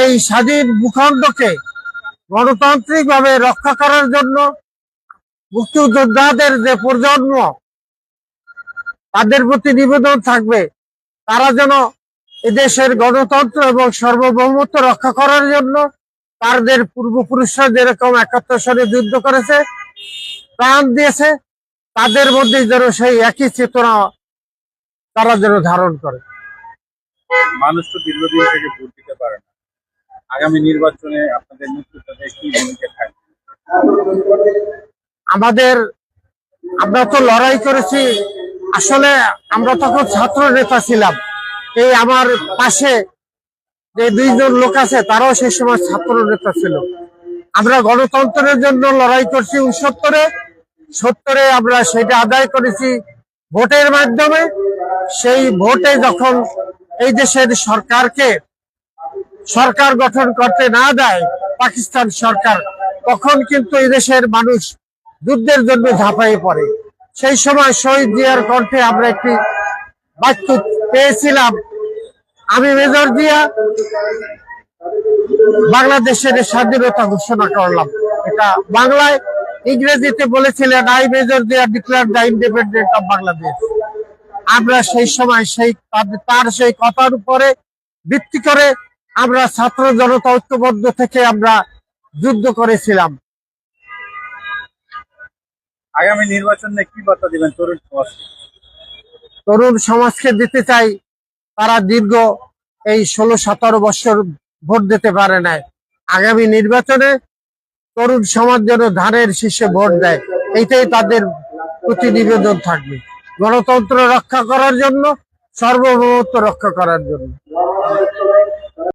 এই স্বাধীন ভূখণ্ডকে গণতান্ত্রিক ভাবে রক্ষা করার জন্য মুক্তিযোদ্ধাদের যে প্রজন্ম, তাদের প্রতি নিবেদন থাকবে। তারা যেন এদেশের গণতন্ত্র এবং সার্বভৌমত্ব রক্ষা করার জন্য তাদের পূর্বপুরুষরা যেরকম একাত্তর সালে যুদ্ধ করেছে, প্রাণ দিয়েছে, তাদের মধ্যে যেন সেই একই চেতনা তারা যেন ধারণ করে। মানুষ তো দীর্ঘদিন থেকে ভোট দিতে পারে আগামী নির্বাচনে আপনাদের মুক্তিযোদ্ধাদের কি ভূমিকা থাকবে? আমাদের, আমরা তো লড়াই করেছি, আসলে আমরা তখন ছাত্র নেতা ছিলাম। এই আমার পাশে যে দুইজন লোক আছে, তারাও সেই সময় ছাত্র নেতা ছিল। আমরা গণতন্ত্রের জন্য লড়াই করছি উনসত্তরে। সত্তরে আমরা সেটা আদায় করেছি ভোটের মাধ্যমে। সেই ভোটে যখন এই দেশের সরকারকে সরকার গঠন করতে না দেয় পাকিস্তান সরকার, তখন কিন্তু এই দেশের মানুষ যুদ্ধের জন্য ঝাঁপাই পড়ে। সেই সময় শহীদ জিয়ার কণ্ঠে আমরা একটি বাক্য পেয়েছিলাম, আমি মেজর জিয়া, বাংলাদেশের স্বাধীনতা ঘোষণা করলাম। এটা বাংলায় ইংরেজিতে বলেছিলেন I major Zia declare the independent of Bangladesh আমরা সেই সময় সেই তার সেই কথার উপরে ভিত্তি করে আমরা ছাত্র জনতা ঐক্যবদ্ধ থেকে আমরা যুদ্ধ করেছিলাম। আগামী নির্বাচনে কি বার্তা দিবেন তরুণ সমাজকে তরুণ সমাজকে দিতে চাই তারা দীর্ঘ এই ষোলো সতেরো বছর ভোট দিতে পারে নাই। আগামী নির্বাচনে তরুণ সমাজ যেন ধানের শীর্ষে ভোট দেয় এইটাই তাদের প্রতি নিবেদন থাকবে। গণতন্ত্র রক্ষা করার জন্য সার্বভৌমত্ব রক্ষা করার জন্য।